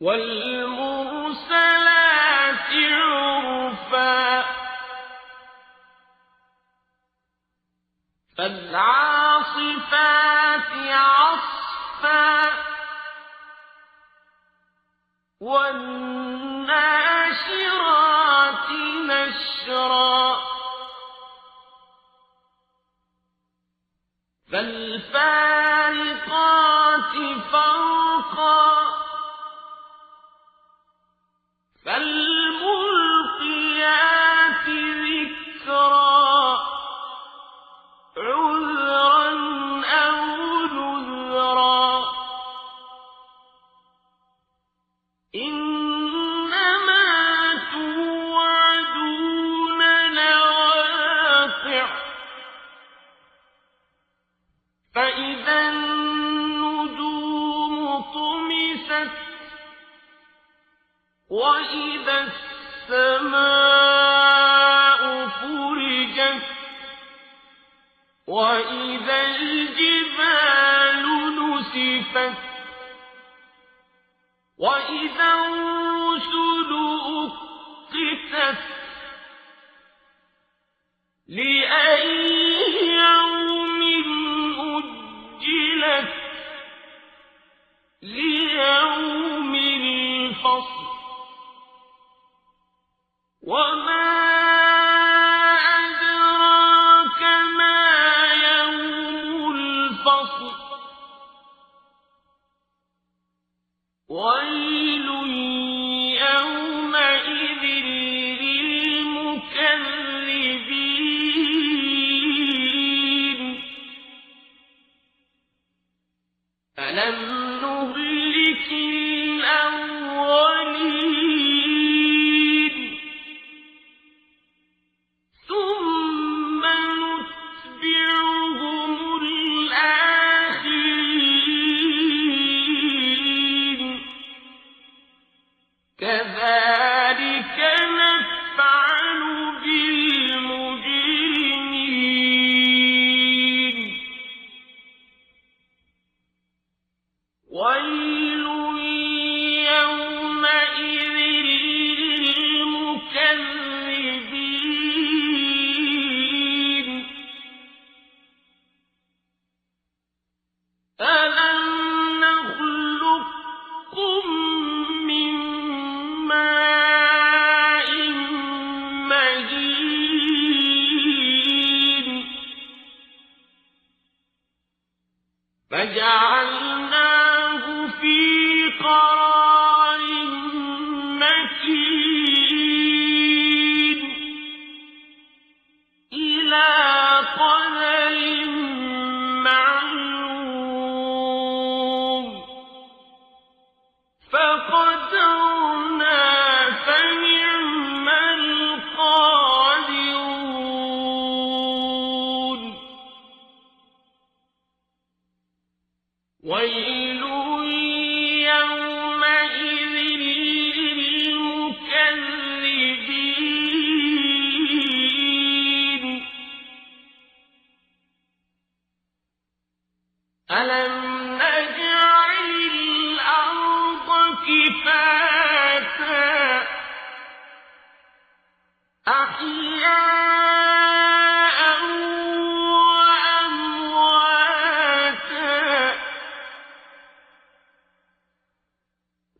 والمرسلات عرفا. فالعاصفات عصفا. والناشرات نشرا. فالفارقات فرقا. لي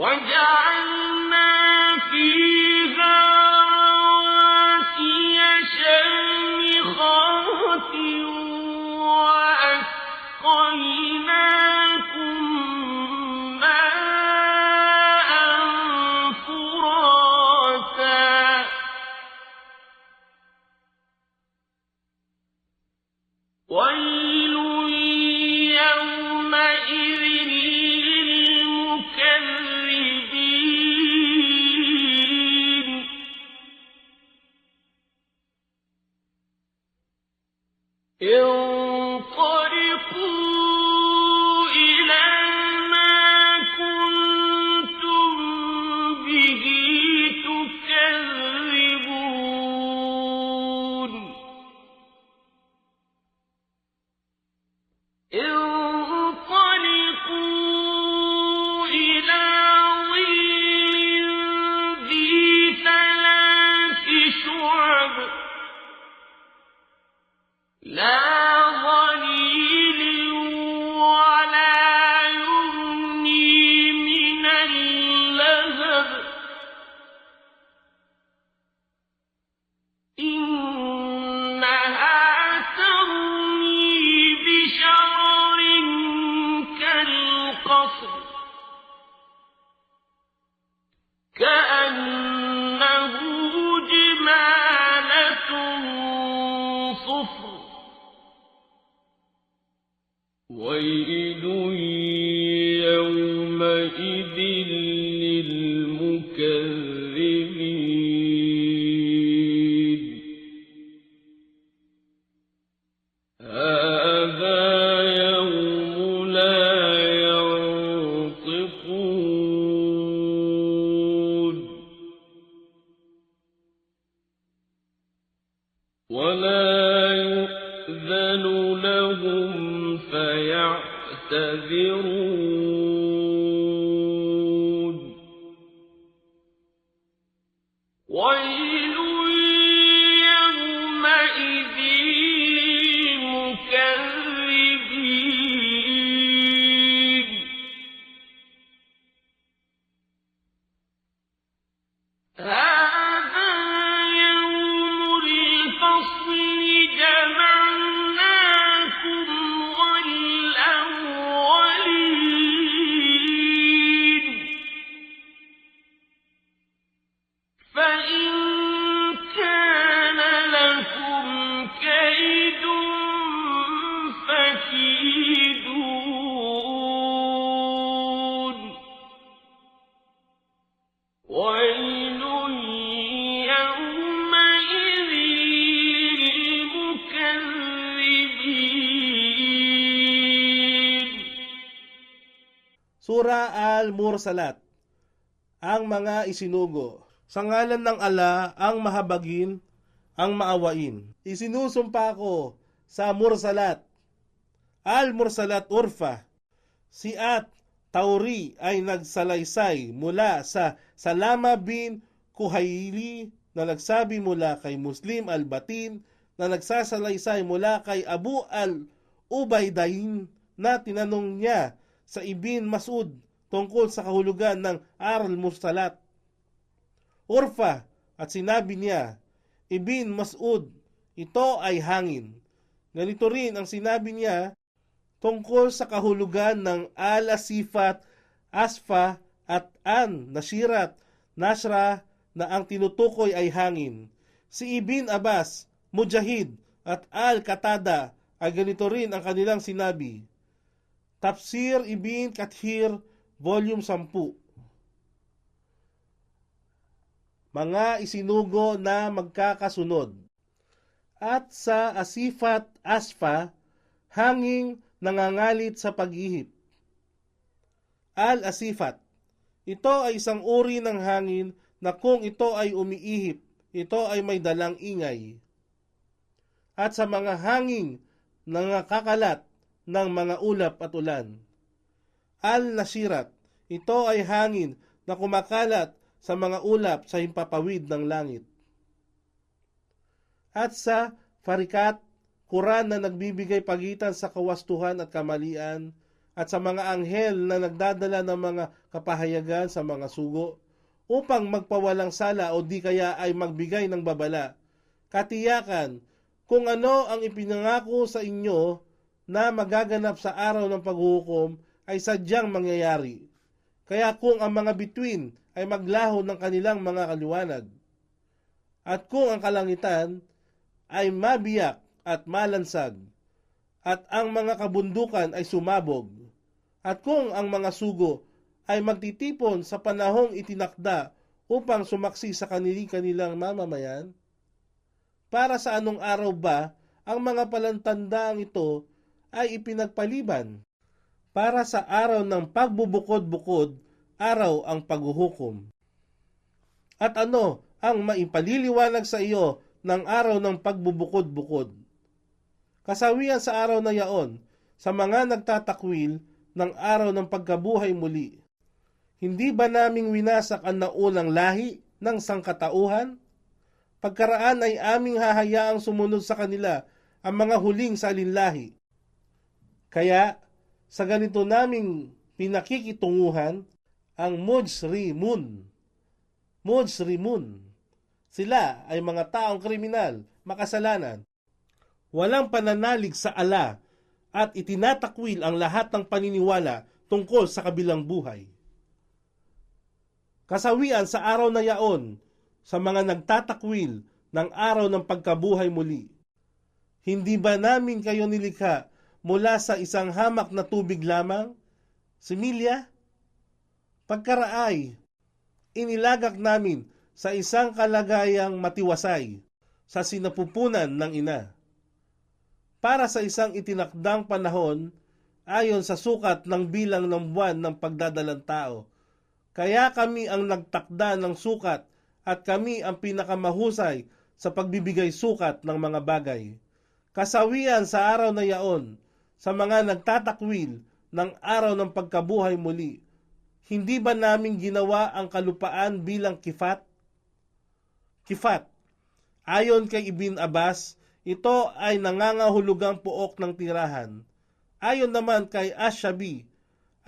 وجعلنا فيه إن ولا Al-Mursalat Ang mga isinugo Sa ngalan ng ala ang mahabagin, ang maawain. Isinusumpa ko sa Mursalat. Al-Mursalat Urfa. Si At Tauri ay nagsalaysay mula sa Salama bin Kuhaili na nagsabi mula kay Muslim al-Batin na nagsasalaysay mula kay Abu al-Ubaydain na tinanong niya sa Ibn Masud tungkol sa kahulugan ng Aral Mursalat. Urfa at sinabi niya, Ibn Masud, ito ay hangin. Ganito rin ang sinabi niya tungkol sa kahulugan ng Al-Asifat, Asfa at An, Nashirat, Nasra na ang tinutukoy ay hangin. Si Ibn Abbas, Mujahid at Al-Katada ay ganito rin ang kanilang sinabi. Tafsir Ibn Kathir, Volume 10 Mga isinugo na magkakasunod At sa Asifat Asfa, hanging nangangalit sa paghihip. Al-Asifat Ito ay isang uri ng hangin na kung ito ay umiihip, ito ay may dalang ingay. At sa mga hanging nangakakalat ng mga ulap at ulan. Al-Nasirat, ito ay hangin na kumakalat sa mga ulap sa himpapawid ng langit. At sa Farikat, Quran na nagbibigay pagitan sa kawastuhan at kamalian, at sa mga anghel na nagdadala ng mga kapahayagan sa mga sugo, upang magpawalang sala o di kaya ay magbigay ng babala. Katiyakan, kung ano ang ipinangako sa inyo na magaganap sa araw ng paghuhukom ay sadyang mangyayari. Kaya kung ang mga bituin ay maglaho ng kanilang mga kaliwanag, at kung ang kalangitan ay mabiyak at malansag, at ang mga kabundukan ay sumabog, at kung ang mga sugo ay magtitipon sa panahong itinakda upang sumaksi sa kanili kanilang mamamayan, para sa anong araw ba ang mga palantandaang ito ay ipinagpaliban? Para sa araw ng pagbubukod-bukod, araw ang paghuhukom. At ano ang maipaliliwanag sa iyo ng araw ng pagbubukod-bukod? Kasawian sa araw na yaon, sa mga nagtatakwil ng araw ng pagkabuhay muli. Hindi ba naming winasak ang naunang lahi ng sangkatauhan? Pagkaraan ay aming hahayaang sumunod sa kanila ang mga huling salinlahi. Kaya, sa ganito naming pinakikitunguhan, ang Mujrimun. Mujrimun. Sila ay mga taong kriminal, makasalanan. Walang pananalig sa ala at itinatakwil ang lahat ng paniniwala tungkol sa kabilang buhay. Kasawian sa araw na yaon, sa mga nagtatakwil ng araw ng pagkabuhay muli. Hindi ba namin kayo nilikha mula sa isang hamak na tubig lamang? Similya? Pagkaraay, inilagak namin sa isang kalagayang matiwasay sa sinapupunan ng ina. Para sa isang itinakdang panahon ayon sa sukat ng bilang ng buwan ng pagdadalang tao. Kaya kami ang nagtakda ng sukat at kami ang pinakamahusay sa pagbibigay sukat ng mga bagay. Kasawian sa araw na yaon, sa mga nagtatakwil ng araw ng pagkabuhay muli, hindi ba namin ginawa ang kalupaan bilang kifat? Kifat. Ayon kay Ibn Abbas, ito ay nangangahulugang puok ng tirahan. Ayon naman kay Ashabi,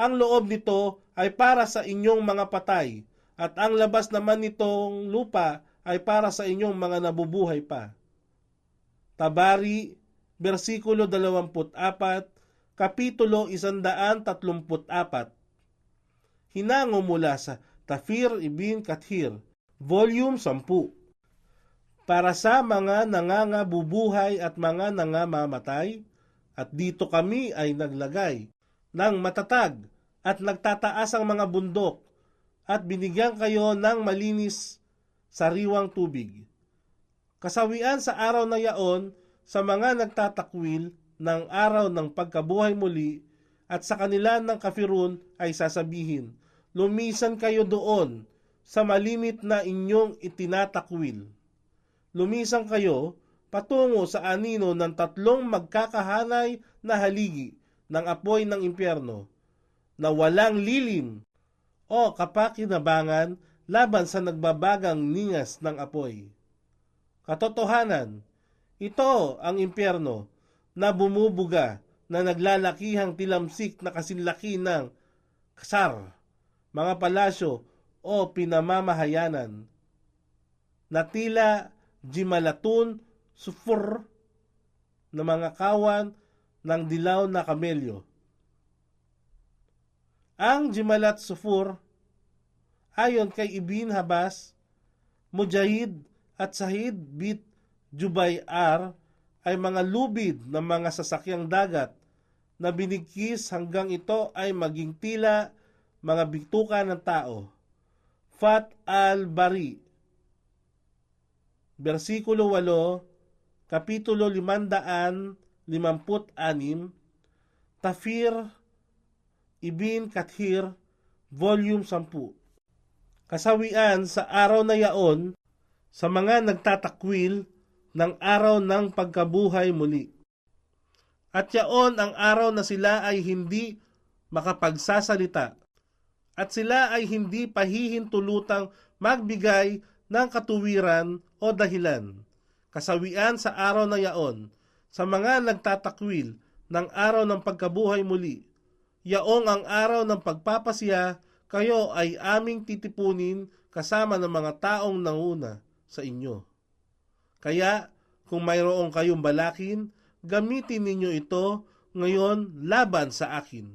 ang loob nito ay para sa inyong mga patay, at ang labas naman nitong lupa ay para sa inyong mga nabubuhay pa. Tabari, versikulo 24, kapitulo 134. Hinango mula sa Tafir Ibn Kathir, volume 10. Para sa mga nangangabubuhay at mga nangamamatay, at dito kami ay naglagay ng matatag at nagtataas ang mga bundok at binigyan kayo ng malinis sariwang tubig. Kasawian sa araw na yaon sa mga nagtatakwil ng araw ng pagkabuhay muli at sa kanila ng kafirun ay sasabihin, Lumisan kayo doon sa malimit na inyong itinatakwil. Lumisan kayo patungo sa anino ng tatlong magkakahanay na haligi ng apoy ng impyerno na walang lilim o kapakinabangan laban sa nagbabagang ningas ng apoy. Katotohanan, ito ang impyerno na bumubuga na naglalakihang tilamsik na kasinlaki ng kasar, mga palasyo o pinamamahayanan na tila jimalatun sufur na mga kawan ng dilaw na kamelyo. Ang jimalat sufur ayon kay Ibn Habas, Mujahid at Sahid bit Jubay R ay mga lubid ng mga sasakyang dagat na binigkis hanggang ito ay maging tila mga bituka ng tao. Fat al-Bari Versikulo 8 Kapitulo 556 Tafir Ibn Kathir Volume 10 Kasawian sa araw na yaon sa mga nagtatakwil ng araw ng pagkabuhay muli. At yaon ang araw na sila ay hindi makapagsasalita at sila ay hindi pahihintulutang magbigay ng katuwiran o dahilan. Kasawian sa araw na yaon sa mga nagtatakwil ng araw ng pagkabuhay muli. Yaong ang araw ng pagpapasya, kayo ay aming titipunin kasama ng mga taong nanguna sa inyo. Kaya, kung mayroong kayong balakin, gamitin ninyo ito ngayon laban sa akin.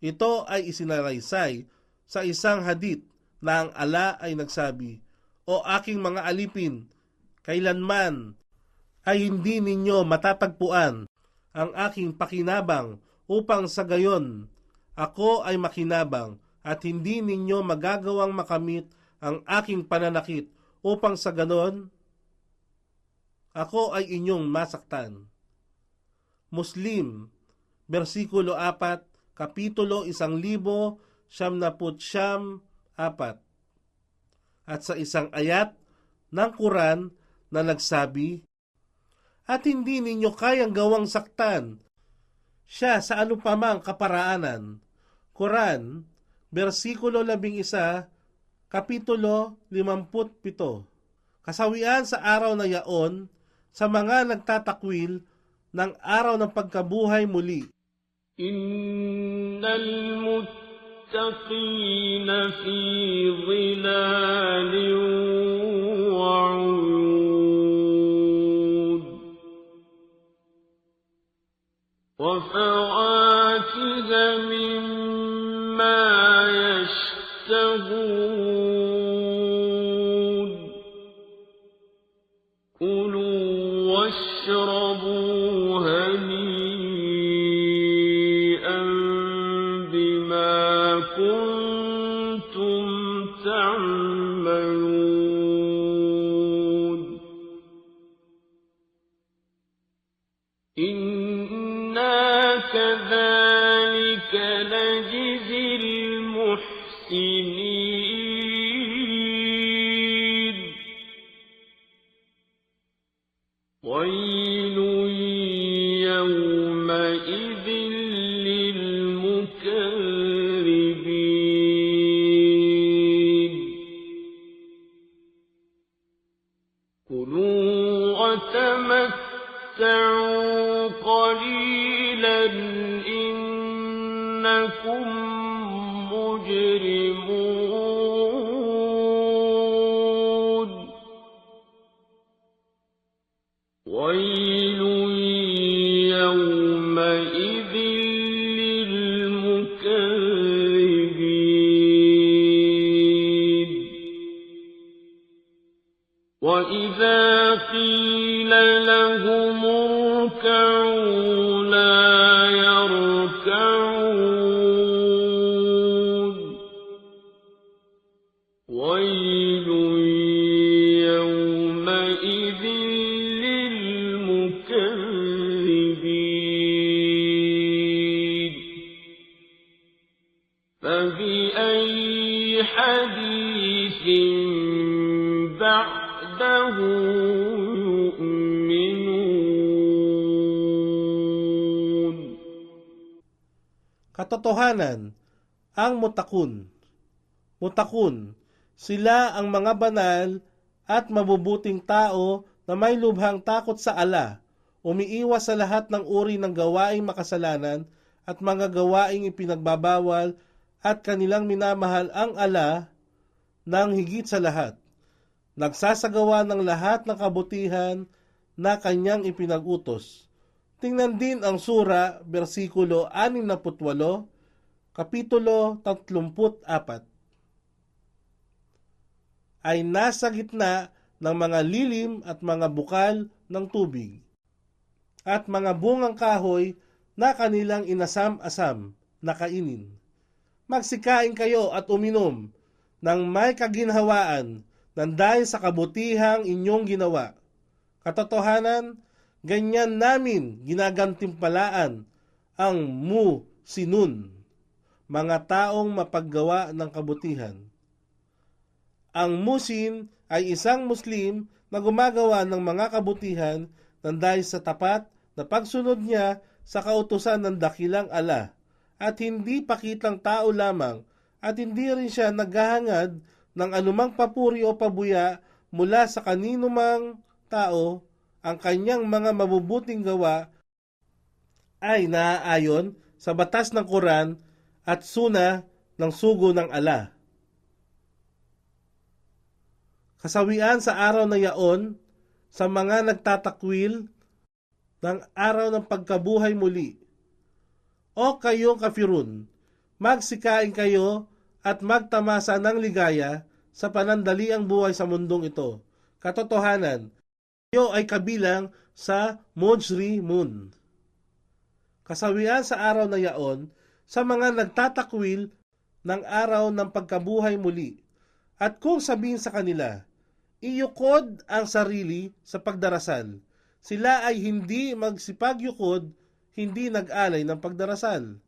Ito ay isinaraysay sa isang hadit na ang ala ay nagsabi, O aking mga alipin, kailanman ay hindi ninyo matatagpuan ang aking pakinabang upang sa gayon ako ay makinabang at hindi ninyo magagawang makamit ang aking pananakit upang sa ganon ako ay inyong masaktan. Muslim, versikulo 4, kapitulo 1000, siyam na siyam, apat. At sa isang ayat ng Quran na nagsabi, At hindi ninyo kayang gawang saktan siya sa anupamang kaparaanan. Quran, versikulo 11, kapitulo 57. Kasawian sa araw na yaon sa mga nagtatakwil ng araw ng pagkabuhay muli. Innal muttaqina fi dhilalin wa 'uyun إنا كذلك ويل يومئذ للمكذبين وإذا فبأي حديث بعده يؤمنون Katotohanan, ang mutakun. Mutakun, sila ang mga banal at mabubuting tao na may lubhang takot sa ala, umiiwas sa lahat ng uri ng gawaing makasalanan at mga gawaing ipinagbabawal at kanilang minamahal ang ala ng higit sa lahat. Nagsasagawa ng lahat ng kabutihan na kanyang ipinag-utos. Tingnan din ang sura, versikulo 68, kapitulo 34. Ay nasa gitna ng mga lilim at mga bukal ng tubig, at mga bungang kahoy na kanilang inasam-asam na kainin. Magsikain kayo at uminom ng may kaginhawaan ng dahil sa kabutihang inyong ginawa. Katotohanan, ganyan namin ginagantimpalaan ang mu sinun, mga taong mapaggawa ng kabutihan. Ang musin ay isang Muslim na gumagawa ng mga kabutihan ng dahil sa tapat na pagsunod niya sa kautusan ng dakilang ala at hindi pakitang tao lamang at hindi rin siya naghahangad ng anumang papuri o pabuya mula sa kanino mang tao ang kanyang mga mabubuting gawa ay naaayon sa batas ng Quran at suna ng sugo ng ala. Kasawian sa araw na yaon sa mga nagtatakwil ng araw ng pagkabuhay muli. O kayong kafirun, magsikain kayo at magtamasa ng ligaya sa panandaliang buhay sa mundong ito. Katotohanan, kayo ay kabilang sa Mojri Moon. Kasawian sa araw na yaon sa mga nagtatakwil ng araw ng pagkabuhay muli. At kung sabihin sa kanila, iyukod ang sarili sa pagdarasal. Sila ay hindi magsipagyukod, hindi nag-alay ng pagdarasal.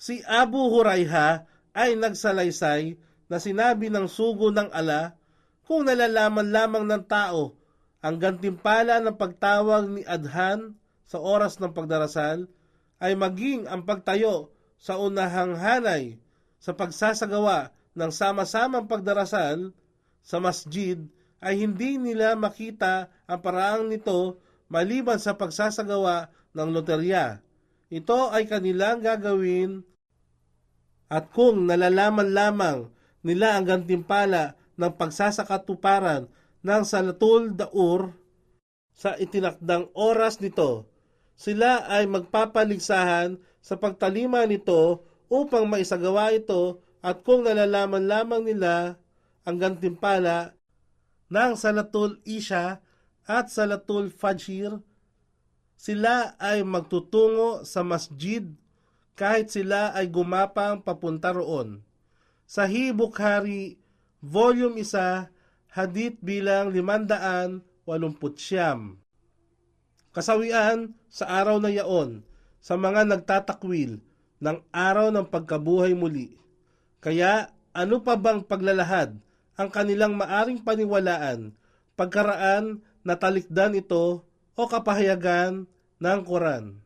Si Abu Hurayha ay nagsalaysay na sinabi ng sugo ng ala kung nalalaman lamang ng tao ang gantimpala ng pagtawag ni Adhan sa oras ng pagdarasal ay maging ang pagtayo sa unahang hanay sa pagsasagawa ng sama-samang pagdarasal sa masjid ay hindi nila makita ang paraang nito maliban sa pagsasagawa ng loterya. Ito ay kanilang gagawin at kung nalalaman lamang nila ang gantimpala ng pagsasakatuparan ng Salatul Daur sa itinakdang oras nito, sila ay magpapaligsahan sa pagtalima nito upang maisagawa ito at kung nalalaman lamang nila ang gantimpala ng Salatul Isha at Salatul Fajr, sila ay magtutungo sa masjid kahit sila ay gumapang papunta roon. Sahih Bukhari, Volume 1, Hadith bilang 580. Kasawian sa araw na yaon, sa mga nagtatakwil ng araw ng pagkabuhay muli. Kaya ano pa bang paglalahad ang kanilang maaring paniwalaan, pagkaraan na talikdan ito o kapahayagan ng Quran?